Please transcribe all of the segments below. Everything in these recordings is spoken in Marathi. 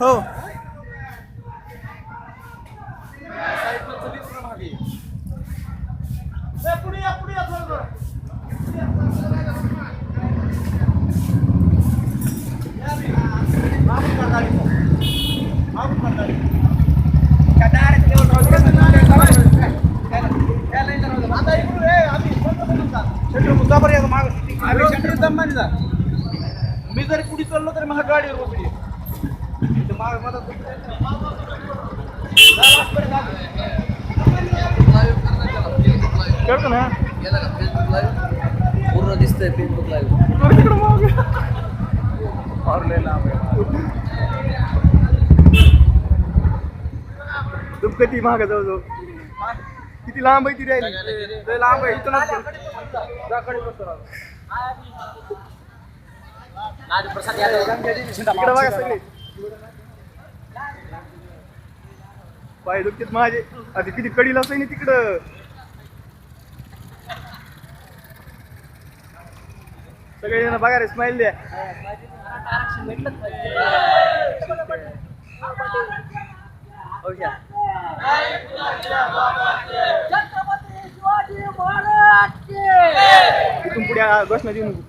हो मी जरी कुठे चाललो तरी माझ्या गाडीवर उभी कळतं ना. गेला का फेसबुक लाईव्ह पूर्ण दिसतंय फेसबुक लाईव्ह तिकडं मागं. फार लय लांब आहे. किती महाग जवळजवळ किती लांब आहे ती राहिली लांब आहे इथूनच इकडे बघा सगळे. पाय दुखतेत माझे. आधी किती कडीला असं ना तिकडं? सगळे जण बघा रे स्माइल द्या. हो इथून पुढे आ- घोषणा देऊ नको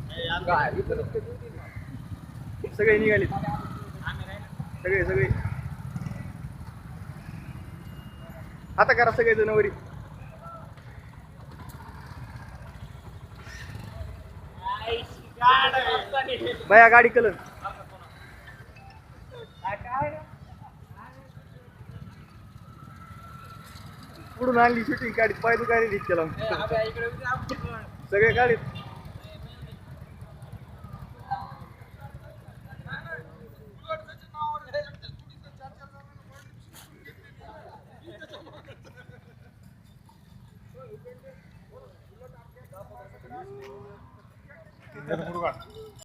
सगळे निघाले सगळे सगळे. आता करा सगळे जनावरी बया गाडी कलर पुढून आणली शूटिंग गाडी पाय केला सगळे गाडीत सगळे गाडीत